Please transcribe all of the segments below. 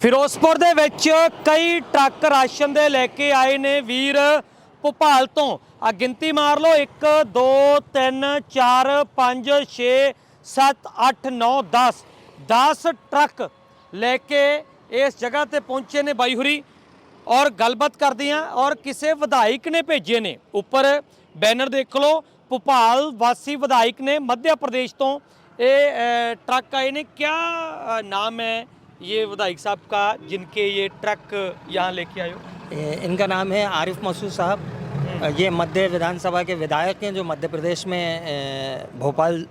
ਫਿਰੋਜ਼ਪੁਰ ਦੇ ਵਿੱਚ ਕਈ ਟਰੱਕ ਰਾਸ਼ਨ ਦੇ ਲੈ ਕੇ ਆਏ ਨੇ ਵੀਰ ਭੋਪਾਲ ਤੋਂ। ਆ ਗਿਣਤੀ ਮਾਰ ਲਓ 1 2 3 4 5 6 7 8 9 10 10 ਟਰੱਕ ਲੈ ਕੇ ਇਸ ਜਗ੍ਹਾ ਤੇ ਪਹੁੰਚੇ ਨੇ ਬਾਈ ਹੁਰੀ। ਔਰ ਗੱਲਬਾਤ ਕਰਦੇ ਆ ਔਰ ਕਿਸੇ ਵਿਧਾਇਕ ਨੇ ਭੇਜੇ ਨੇ। ਉੱਪਰ ਬੈਨਰ ਦੇਖ ਲਓ, ਭੋਪਾਲ ਵਾਸੀ ਵਿਧਾਇਕ ਨੇ ਮੱਧ ਪ੍ਰਦੇਸ਼ ਤੋਂ। ਇਹ ਟਰੱਕ ਆਏ ਨੇ। ਕਿਆ ਨਾਮ ਹੈ ये विधायक साहब का जिनके ये ट्रक यहाँ लेके आए हो? इनका नाम है आरिफ मसूद साहब। ये मध्य विधानसभा के विधायक हैं जो मध्य प्रदेश में भोपाल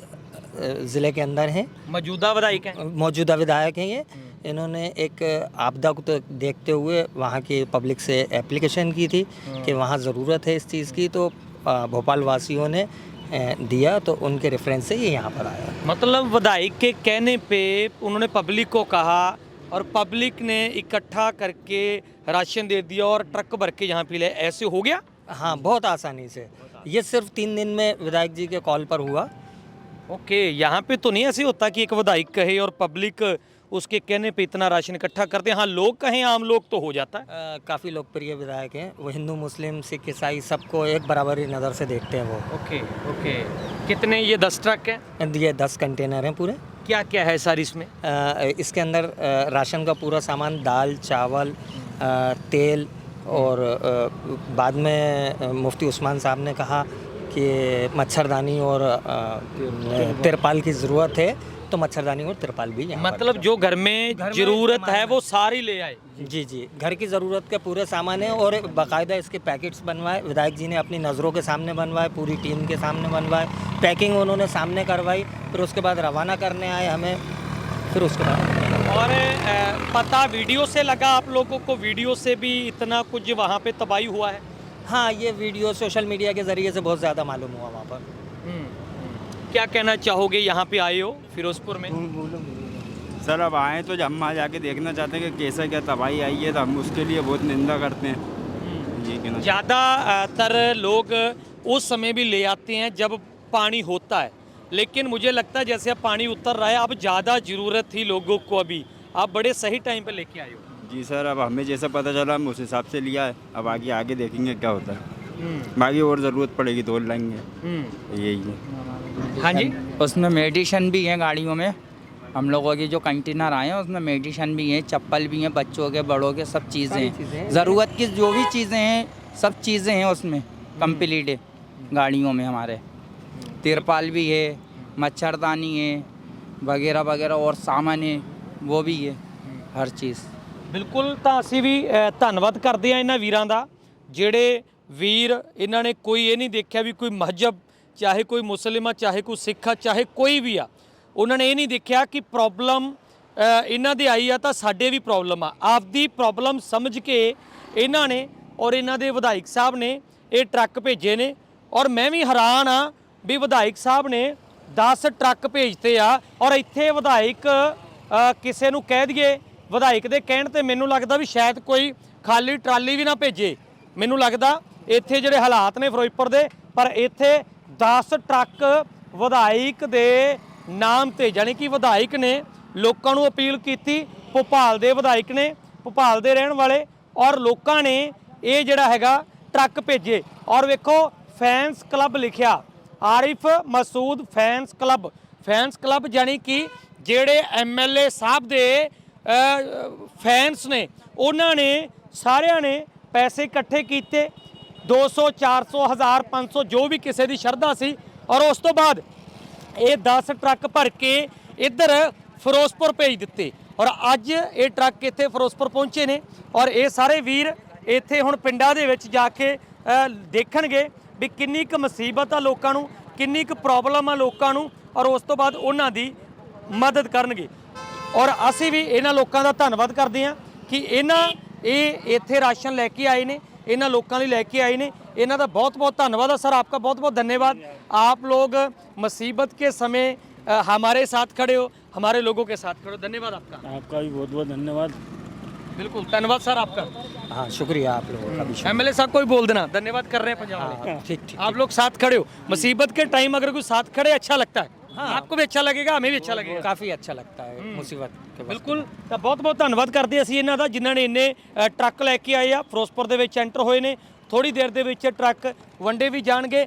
ज़िले के अंदर हैं। मौजूदा विधायक हैं? मौजूदा विधायक हैं ये। इन्होंने एक आपदा को तो देखते हुए वहाँ की पब्लिक से एप्लीकेशन की थी कि वहाँ ज़रूरत है इस चीज़ की। तो भोपाल वासियों ने दिया तो उनके रेफरेंस से ये यहाँ पर आया। मतलब विधायक के कहने पे उन्होंने पब्लिक को कहा और पब्लिक ने इकट्ठा करके राशन दे दिया और ट्रक भर के यहाँ पे ले ऐसे हो गया? हाँ बहुत आसानी से। ये सिर्फ़ तीन दिन में विधायक जी के कॉल पर हुआ। ओके यहाँ पे तो नहीं ऐसे होता कि एक विधायक कहे और पब्लिक उसके कहने पे इतना राशन इकट्ठा करते हैं। हाँ लोग कहें आम लोग तो हो जाता है। काफ़ी लोकप्रिय विधायक हैं। वो हिंदू मुस्लिम सिख ईसाई सबको एक बराबरी नज़र से देखते हैं वो। Okay okay. कितने ये दस ट्रक हैं? ये दस कंटेनर हैं पूरे। क्या क्या है सर इसमें? इसके अंदर अ, राशन का पूरा सामान दाल चावल अ, तेल और अ, बाद में मुफ्ती उस्मान साहब ने कहा कि मच्छरदानी और तिरपाल की ज़रूरत है। तो मच्छरदानी और तिरपाल भी यहाँ मतलब जो घर में ज़रूरत है है। वो सारी ले आए। जी जी घर की ज़रूरत के पूरे सामान है और बाकायदा इसके पैकेट्स बनवाए। विधायक जी ने अपनी नज़रों के सामने बनवाए पूरी टीम के सामने बनवाए। पैकिंग उन्होंने सामने करवाई फिर उसके बाद रवाना करने आए हमें। फिर उसके बाद और पता वीडियो से लगा आप लोगों को? वीडियो से भी इतना कुछ वहाँ पे तबाही हुआ है? हाँ ये वीडियो सोशल मीडिया के ज़रिए से बहुत ज़्यादा मालूम हुआ वहाँ पर। क्या कहना चाहोगे यहाँ पे आए हो फिरोजपुर में? सर अब आए तो हम वहाँ जाके देखना चाहते हैं कि कैसा क्या तबाही आई है तो हम उसके लिए बहुत निंदा करते हैं। ये कहना ज़्यादातर लोग उस समय भी ले आते हैं जब पानी होता है। लेकिन मुझे लगता है जैसे अब पानी उतर रहा है अब ज़्यादा ज़रूरत थी लोगों को अभी। आप बड़े सही टाइम पर लेके आए हो। जी सर अब हमें जैसा पता चला हम उस हिसाब से लिया है। अब आगे आगे देखेंगे क्या होता है। बाकी और ज़रूरत पड़ेगी तो और लाएँगे। यही है। हाँ जी उसमें मेडिशन भी है गाड़ियों में हम लोगों की जो कंटेनर आए हैं उसमें मेडिशन भी है चप्पल भी हैं बच्चों के बड़ों के सब चीज़ें सारी हैं चीज़ें हैं। ज़रूरत की जो भी चीज़ें हैं सब चीज़ें हैं उसमें कंप्लीट है गाड़ियों में हमारे तिरपाल भी है मच्छरदानी है वगैरह वगैरह और सामान है वो भी है हर चीज़ ਬਿਲਕੁਲ ਤਾਂ ਅਸੀਂ ਵੀ ਅ, ਧੰਨਵਾਦ ਕਰਦੇ ਆ ਇਹਨਾਂ ਵੀਰਾਂ ਦਾ ਜਿਹੜੇ ਵੀਰ ਇਹਨਾਂ ਨੇ ਕੋਈ ਇਹ ਨਹੀਂ ਦੇਖਿਆ ਵੀ ਕੋਈ ਮਹਜਬ ਚਾਹੇ ਕੋਈ ਮੁਸਲਿਮ ਆ, ਚਾਹੇ ਕੋਈ ਸਿੱਖ ਆ, ਚਾਹੇ ਕੋਈ ਵੀ ਆ, ਉਹਨਾਂ ਨੇ ਇਹ ਨਹੀਂ ਦੇਖਿਆ ਕਿ ਪ੍ਰੋਬਲਮ ਇਹਨਾਂ ਦੀ ਆਈ ਆ ਤਾਂ ਸਾਡੇ ਵੀ ਪ੍ਰੋਬਲਮ ਆ। ਆਪਦੀ ਪ੍ਰੋਬਲਮ ਸਮਝ ਕੇ ਇਹਨਾਂ ਨੇ ਔਰ ਇਹਨਾਂ ਦੇ ਵਿਧਾਇਕ ਸਾਹਿਬ ਨੇ ਇਹ ਟਰੱਕ ਭੇਜੇ ਨੇ। ਔਰ ਮੈਂ ਵੀ ਹੈਰਾਨ ਆ ਵੀ ਵਿਧਾਇਕ ਸਾਹਿਬ ਨੇ 10 ਟਰੱਕ ਭੇਜਤੇ ਆ ਔਰ ਇੱਥੇ ਵਿਧਾਇਕ ਕਿਸੇ ਨੂੰ ਕਹਿ ਦਈਏ, ਵਿਧਾਇਕ ਦੇ ਕਹਿਣ ਤੇ ਮੈਨੂੰ ਲੱਗਦਾ ਵੀ ਸ਼ਾਇਦ ਕੋਈ ਖਾਲੀ ਟਰਾਲੀ ਵੀ ਨਾ ਭੇਜੇ। ਮੈਨੂੰ ਲੱਗਦਾ ਇੱਥੇ ਜਿਹੜੇ ਹਾਲਾਤ ਨੇ ਫਿਰੋਜ਼ਪੁਰ ਦੇ, ਪਰ ਇੱਥੇ 10 ਟਰੱਕ ਵਿਧਾਇਕ ਦੇ ਨਾਮ ਤੇ, ਜਾਣੀ ਕਿ ਵਿਧਾਇਕ ਨੇ ਲੋਕਾਂ ਨੂੰ ਅਪੀਲ ਕੀਤੀ, ਭੋਪਾਲ ਦੇ ਵਿਧਾਇਕ ਨੇ, ਭੋਪਾਲ ਦੇ ਰਹਿਣ ਵਾਲੇ ਔਰ ਲੋਕਾਂ ਨੇ ਇਹ ਜਿਹੜਾ ਹੈਗਾ ਟਰੱਕ ਭੇਜੇ। ਔਰ ਵੇਖੋ, ਫੈਨਸ ਕਲੱਬ ਲਿਖਿਆ, Arif Masood fans club. Fans club ਜਾਨੀ ਕਿ ਜਿਹੜੇ ਐਮਐਲਏ ਸਾਹਿਬ ਦੇ ਫੈਨਸ ਨੇ, ਉਹਨਾਂ ਨੇ ਸਾਰਿਆਂ ਨੇ ਪੈਸੇ ਇਕੱਠੇ ਕੀਤੇ। 200 400 1000 500 ਜੋ ਵੀ ਕਿਸੇ ਦੀ ਸ਼ਰਧਾ ਸੀ ਔਰ ਉਸ ਤੋਂ ਬਾਅਦ ਇਹ 10 ਟਰੱਕ ਭਰ ਕੇ ਇੱਧਰ ਫਿਰੋਜ਼ਪੁਰ ਭੇਜ ਦਿੱਤੇ ਔਰ ਅੱਜ ਇਹ ਟਰੱਕ ਇੱਥੇ ਫਿਰੋਜ਼ਪੁਰ ਪਹੁੰਚੇ ਨੇ ਔਰ ਇਹ ਸਾਰੇ ਵੀਰ ਇੱਥੇ ਹੁਣ ਪਿੰਡਾਂ ਦੇ ਵਿੱਚ ਜਾ ਕੇ ਦੇਖਣਗੇ ਵੀ ਕਿੰਨੀ ਕੁ ਮੁਸੀਬਤ ਆ ਲੋਕਾਂ ਨੂੰ, ਕਿੰਨੀ ਕੁ ਪ੍ਰੋਬਲਮ ਆ ਲੋਕਾਂ ਨੂੰ ਔਰ ਉਸ ਤੋਂ ਬਾਅਦ ਉਹਨਾਂ ਦੀ ਮਦਦ ਕਰਨਗੇ। ਔਰ ਅਸੀਂ ਵੀ ਇਹਨਾਂ ਲੋਕਾਂ ਦਾ ਧੰਨਵਾਦ ਕਰਦੇ ਹਾਂ ਕਿ ਇਹਨਾਂ ਇਹ ਇੱਥੇ ਰਾਸ਼ਨ ਲੈ ਕੇ ਆਏ ਨੇ ਇਹਨਾਂ ਲੋਕਾਂ ਲਈ ਲੈ ਕੇ ਆਏ ਨੇ ਇਹਨਾਂ ਦਾ ਬਹੁਤ ਬਹੁਤ ਧੰਨਵਾਦ है सर आपका बहुत बहुत धन्यवाद आप लोग मुसीबत के समय अ, हमारे साथ खड़े हो हमारे लोगों के साथ खड़े हो धन्यवाद आपका आपका भी बहुत बहुत धन्यवाद बिल्कुल धन्यवाद सर आपका हाँ शुक्रिया आप लोगों का भी शुक्रिया। एमएलए साहब को भी बोल देना धन्यवाद कर रहे हैं पंजाब वाले हाँ, ठीक ठीक आप लोग साथ खड़े हो मुसीबत के टाइम अगर कोई साथ खड़े अच्छा लगता है आपको भी अच्छा लगेगा हमें भी अच्छा लगेगा काफ़ी अच्छा लगता है मुसीबत के वक्त ਬਿਲਕੁਲ ਤਾਂ ਬਹੁਤ ਬਹੁਤ ਧੰਨਵਾਦ ਕਰਦੇ ਅਸੀਂ ਇਹਨਾਂ ਦਾ ਜਿਨ੍ਹਾਂ ਨੇ ਇੰਨੇ ਅ, ਟਰੱਕ ਲੈ ਕੇ ਆਏ ਆ ਫਿਰੋਜ਼ਪੁਰ ਦੇ ਵਿੱਚ ਐਂਟਰ ਹੋਏ ਨੇ ਥੋੜੀ ਦੇਰ ਦੇ ਵਿੱਚ ਟਰੱਕ ਵੰਡੇ ਵੀ ਜਾਣਗੇ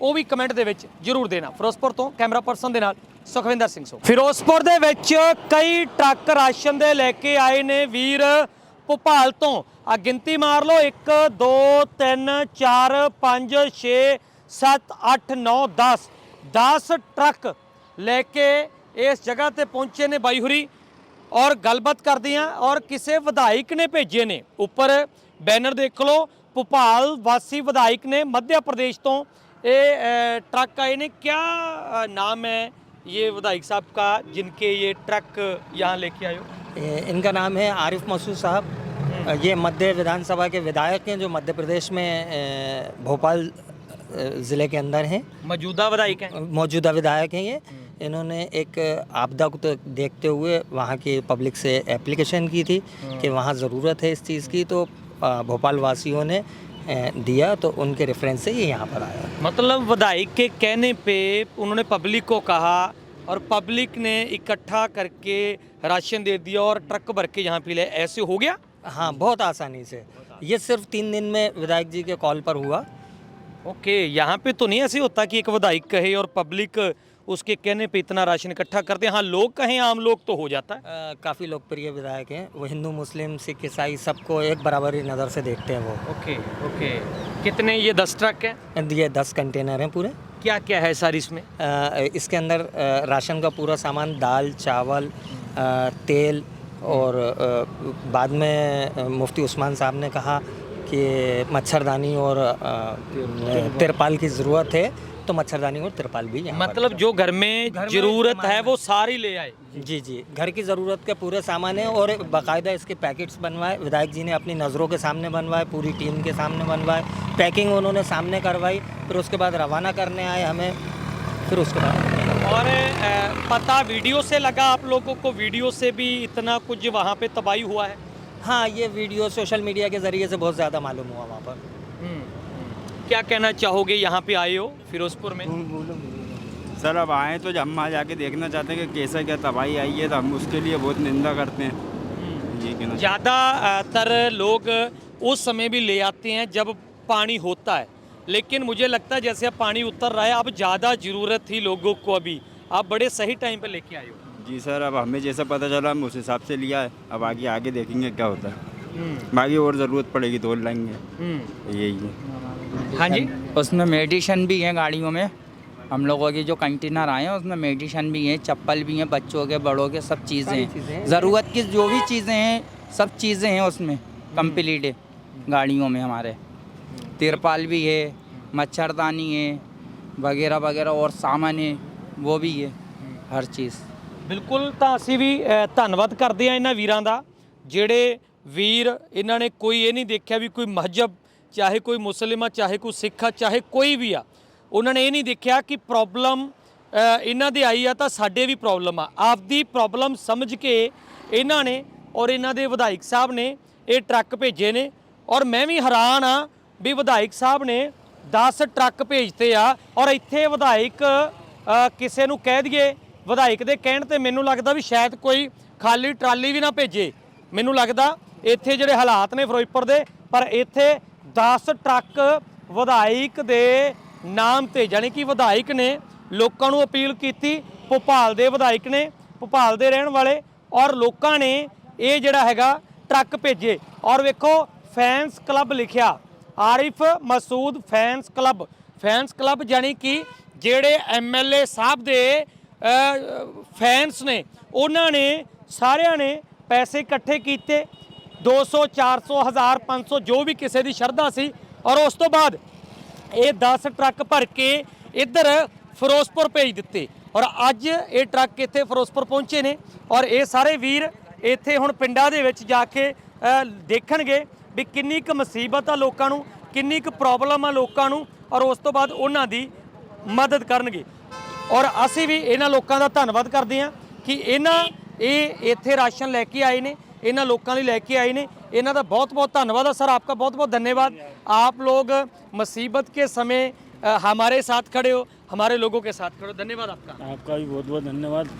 ਉਹ ਵੀ ਕਮੈਂਟ ਦੇ ਵਿੱਚ ਜਰੂਰ ਦੇਣਾ ਫਿਰੋਜ਼ਪੁਰ ਤੋਂ ਕੈਮਰਾ ਪਰਸਨ ਦੇ ਨਾਲ ਸੁਖਵਿੰਦਰ ਸਿੰਘ ਸੋ ਫਿਰੋਜ਼ਪੁਰ ਦੇ ਵਿੱਚ ਕਈ ਟਰੱਕ ਰਾਸ਼ਨ ਦੇ ਲੈ ਕੇ ਆਏ ਨੇ ਵੀਰ ਭੋਪਾਲ ਤੋਂ ਆ ਗਿਣਤੀ ਮਾਰ ਲਓ 1 2 3 4 5 6 7 8 9 10 10 ਟਰੱਕ ਲੈ ਕੇ ਇਸ ਜਗ੍ਹਾ ਤੇ ਪਹੁੰਚੇ ਨੇ ਬਾਈ ਹੁਰੀ ਔਰ ਗੱਲਬਾਤ ਕਰਦੇ ਆ ਔਰ ਕਿਸੇ ਵਿਧਾਇਕ ਨੇ ਭੇਜੇ ਨੇ ਉੱਪਰ ਬੈਨਰ ਦੇਖ ਲਓ ਭੋਪਾਲ ਵਾਸੀ ਵਿਧਾਇਕ ਨੇ ਮੱਧ ਪ੍ਰਦੇਸ਼ ਤੋਂ ਇਹ ਅ, ट्रक आए ने क्या अ, नाम है ये विधायक साहब का जिनके ये ट्रक यहाँ लेके आए हो ये इनका नाम है आरिफ मसूद साहब ये मध्य विधानसभा के विधायक हैं जो मध्य प्रदेश में अ, भोपाल अ, ज़िले के अंदर हैं। मौजूदा विधायक हैं? मौजूदा विधायक हैं ये। इन्होंने एक आपदा को तो देखते हुए वहाँ की पब्लिक से एप्लीकेशन की थी कि वहाँ ज़रूरत है इस चीज़ की तो भोपाल वासियों ने दिया तो उनके रेफरेंस से ये यहाँ पर आया। मतलब विधायक के कहने पे उन्होंने पब्लिक को कहा और पब्लिक ने इकट्ठा करके राशन दे दिया और ट्रक भर के यहाँ पे ले ऐसे हो गया? हाँ बहुत आसानी से। ये सिर्फ़ तीन दिन में विधायक जी के कॉल पर हुआ। ओके यहाँ पे तो नहीं ऐसे होता कि एक विधायक कहे और पब्लिक उसके कहने पे इतना राशन इकट्ठा करते हैं। हाँ लोग कहें आम लोग तो हो जाता है। काफ़ी लोकप्रिय विधायक हैं। वो हिंदू मुस्लिम सिख ईसाई सबको एक बराबर ही नज़र से देखते हैं वो। Okay okay. कितने ये दस ट्रक हैं? ये दस कंटेनर हैं पूरे। क्या क्या है सर इसमें? अ, इसके अंदर अ, राशन का पूरा सामान दाल चावल अ, तेल और अ, बाद में अ, मुफ्ती उस्मान साहब ने कहा कि मच्छरदानी और तिरपाल की ज़रूरत है तो मच्छरदानी और तिरपाल भी मतलब जो घर में ज़रूरत है है। वो सारी ले आए। जी जी। घर की ज़रूरत के पूरे सामान है और बाकायदा इसके पैकेट्स बनवाए। विधायक जी ने अपनी नज़रों के सामने बनवाए पूरी टीम के सामने बनवाए। पैकिंग उन्होंने सामने करवाई फिर उसके बाद रवाना करने आए हमें। फिर उसके बाद और पता वीडियो से लगा आप लोगों को? वीडियो से भी इतना कुछ वहाँ पे तबाही हुआ है? हाँ ये वीडियो सोशल मीडिया के ज़रिए से बहुत ज़्यादा मालूम हुआ वहाँ पर। क्या कहना चाहोगे यहाँ पे आए हो फिरोजपुर में? सर अब आए तो जब हम वहाँ जाके देखना चाहते हैं कि कैसा क्या तबाही आई है तो हम उसके लिए बहुत निंदा करते हैं। ये कहना ज़्यादातर लोग उस समय भी ले आते हैं जब पानी होता है। लेकिन मुझे लगता है जैसे अब पानी उतर रहा है अब ज़्यादा ज़रूरत थी लोगों को अभी। आप बड़े सही टाइम पर लेके आए हो। जी सर अब हमें जैसा पता चला हम उस हिसाब से लिया है। अब आगे आगे देखेंगे क्या होता है। बाकी और ज़रूरत पड़ेगी तो और लाएँगे। यही है। हाँ जी। उसमें मेडिसन भी है गाड़ियों में। हम लोगों के जो कंटेनर आए हैं उसमें मेडिसन भी है चप्पल भी हैं बच्चों के बड़ों के सब चीज़ें हैं। हैं। ज़रूरत की जो भी चीज़ें हैं सब चीज़ें हैं उसमें कंप्लीट है गाड़ियों में हमारे। तिरपाल भी है मच्छरदानी है वगैरह वगैरह और सामान है वो भी है हर चीज़। ਬਿਲਕੁਲ ਤਾਂ ਅਸੀਂ ਵੀ ਧੰਨਵਾਦ ਕਰਦੇ ਆ ਇਹਨਾਂ ਵੀਰਾਂ ਦਾ, ਜਿਹੜੇ ਵੀਰ ਇਹਨਾਂ ਨੇ ਕੋਈ ਇਹ ਨਹੀਂ ਦੇਖਿਆ ਵੀ ਕੋਈ ਮਹਜਬ, ਚਾਹੇ ਕੋਈ ਮੁਸਲਿਮ ਆ, ਚਾਹੇ ਕੋਈ ਸਿੱਖ ਆ, ਚਾਹੇ ਕੋਈ ਵੀ ਆ, ਉਹਨਾਂ ਨੇ ਇਹ ਨਹੀਂ ਦੇਖਿਆ ਕਿ ਪ੍ਰੋਬਲਮ ਇਹਨਾਂ ਦੇ ਆਈ ਆ ਤਾਂ ਸਾਡੇ ਵੀ ਪ੍ਰੋਬਲਮ ਆ। ਆਪਦੀ ਪ੍ਰੋਬਲਮ ਸਮਝ ਕੇ ਇਹਨਾਂ ਨੇ ਔਰ ਇਹਨਾਂ ਦੇ ਵਿਧਾਇਕ ਸਾਹਿਬ ਨੇ ਇਹ ਟਰੱਕ ਭੇਜੇ ਨੇ। ਔਰ ਮੈਂ ਵੀ ਹੈਰਾਨ ਆ ਵੀ ਵਿਧਾਇਕ ਸਾਹਿਬ ਨੇ 10 ਟਰੱਕ ਭੇਜਤੇ ਆ, ਔਰ ਇੱਥੇ ਵਿਧਾਇਕ ਕਿਸੇ ਨੂੰ ਕਹਿ ਦਈਏ ਵਿਧਾਇਕ ਦੇ ਕਹਿਣ ਤੇ ਮੈਨੂੰ ਲੱਗਦਾ ਵੀ ਸ਼ਾਇਦ ਕੋਈ ਖਾਲੀ ਟਰਾਲੀ ਵੀ ਨਾ ਭੇਜੇ। ਮੈਨੂੰ ਲੱਗਦਾ ਇੱਥੇ ਜਿਹੜੇ ਹਾਲਾਤ ਨੇ ਫਿਰੋਜ਼ਪੁਰ ਦੇ, ਪਰ ਇੱਥੇ 10 ਟਰੱਕ ਵਿਧਾਇਕ ਦੇ ਨਾਮ ਤੇ ਜਾਣੀ ਕਿ ਵਿਧਾਇਕ ਨੇ ਲੋਕਾਂ ਨੂੰ ਅਪੀਲ ਕੀਤੀ, ਭੋਪਾਲ ਦੇ ਵਿਧਾਇਕ ਨੇ, ਭੋਪਾਲ ਦੇ ਰਹਿਣ ਵਾਲੇ ਔਰ ਲੋਕਾਂ ਨੇ ਇਹ ਜਿਹੜਾ ਹੈਗਾ ਟਰੱਕ ਭੇਜੇ। ਔਰ ਵੇਖੋ, ਫੈਨਸ ਕਲੱਬ ਲਿਖਿਆ, Arif Masood fans club. Fans club ਜਾਨੀ ਕਿ ਜਿਹੜੇ ਐਮਐਲਏ ਸਾਹਿਬ ਦੇ ਫੈਨਸ ਨੇ, ਉਹਨਾਂ ਨੇ, ਸਾਰਿਆਂ ਨੇ ਪੈਸੇ ਇਕੱਠੇ ਕੀਤੇ। 200 400 1000 500 ਜੋ ਵੀ ਕਿਸੇ ਦੀ ਸ਼ਰਧਾ ਸੀ। ਔਰ ਉਸ ਤੋਂ ਬਾਅਦ ਇਹ 10 ਟਰੱਕ ਭਰ ਕੇ ਇੱਧਰ ਫਿਰੋਜ਼ਪੁਰ ਭੇਜ ਦਿੱਤੇ। ਔਰ ਅੱਜ ਇਹ ਟਰੱਕ ਇੱਥੇ ਫਿਰੋਜ਼ਪੁਰ ਪਹੁੰਚੇ ਨੇ। ਔਰ ਇਹ ਸਾਰੇ ਵੀਰ ਇੱਥੇ ਹੁਣ ਪਿੰਡਾਂ ਦੇ ਵਿੱਚ ਜਾ ਕੇ ਦੇਖਣਗੇ ਵੀ ਕਿੰਨੀ ਕੁ ਮੁਸੀਬਤ ਆ ਲੋਕਾਂ ਨੂੰ, ਕਿੰਨੀ ਕੁ ਪ੍ਰੋਬਲਮ ਆ ਲੋਕਾਂ ਨੂੰ। ਔਰ ਉਸ ਤੋਂ ਬਾਅਦ ਉਹਨਾਂ ਦੀ ਮਦਦ ਕਰਨਗੇ। ਔਰ ਅਸੀਂ ਵੀ ਇਹਨਾਂ ਲੋਕਾਂ ਦਾ ਧੰਨਵਾਦ ਕਰਦੇ ਹਾਂ ਕਿ ਇਹਨਾਂ ਇਹ ਇੱਥੇ ਰਾਸ਼ਨ ਲੈ ਕੇ ਆਏ ਨੇ ਇਹਨਾਂ ਲੋਕਾਂ ਲਈ ਲੈ ਕੇ ਆਏ ਨੇ ਇਹਨਾਂ ਦਾ बहुत बहुत धन्यवाद है सर आपका बहुत बहुत धन्यवाद आप लोग मुसीबत के समय अ, हमारे साथ खड़े हो हमारे लोगों के साथ खड़े हो। धन्यवाद आपका आपका भी बहुत बहुत धन्यवाद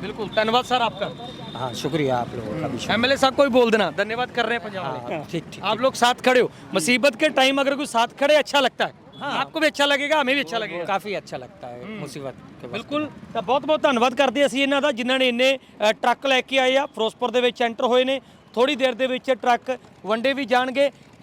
बिल्कुल धन्यवाद सर आपका हाँ शुक्रिया आप लोगों का भी एमएलए साहब को भी बोल देना धन्यवाद कर रहे हैं पंजाब वाले हाँ, ठीक ठीक आप लोग साथ खड़े हो मुसीबत के टाइम अगर कोई साथ खड़े अच्छा लगता है आपको भी अच्छा लगेगा हमें भी अच्छा लगेगा काफ़ी अच्छा लगता है मुसीबत के वक्त। ਬਿਲਕੁਲ ਤਾਂ ਬਹੁਤ ਬਹੁਤ ਧੰਨਵਾਦ ਕਰਦੇ ਅਸੀਂ ਇਹਨਾਂ ਦਾ ਜਿਨ੍ਹਾਂ ਨੇ ਇੰਨੇ ਅ, ਟਰੱਕ ਲੈ ਕੇ ਆਏ ਆ ਫਿਰੋਜ਼ਪੁਰ ਦੇ ਵਿੱਚ ਐਂਟਰ ਹੋਏ ਨੇ ਥੋੜੀ ਦੇਰ ਦੇ ਵਿੱਚ ਟਰੱਕ ਵੰਡੇ ਵੀ ਜਾਣਗੇ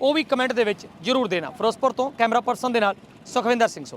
ਉਹ ਵੀ ਕਮੈਂਟ ਦੇ ਵਿੱਚ ਜਰੂਰ ਦੇਣਾ ਫਿਰੋਜ਼ਪੁਰ ਤੋਂ ਕੈਮਰਾ ਪਰਸਨ ਦੇ ਨਾਲ ਸੁਖਵਿੰਦਰ ਸਿੰਘ ਸੋ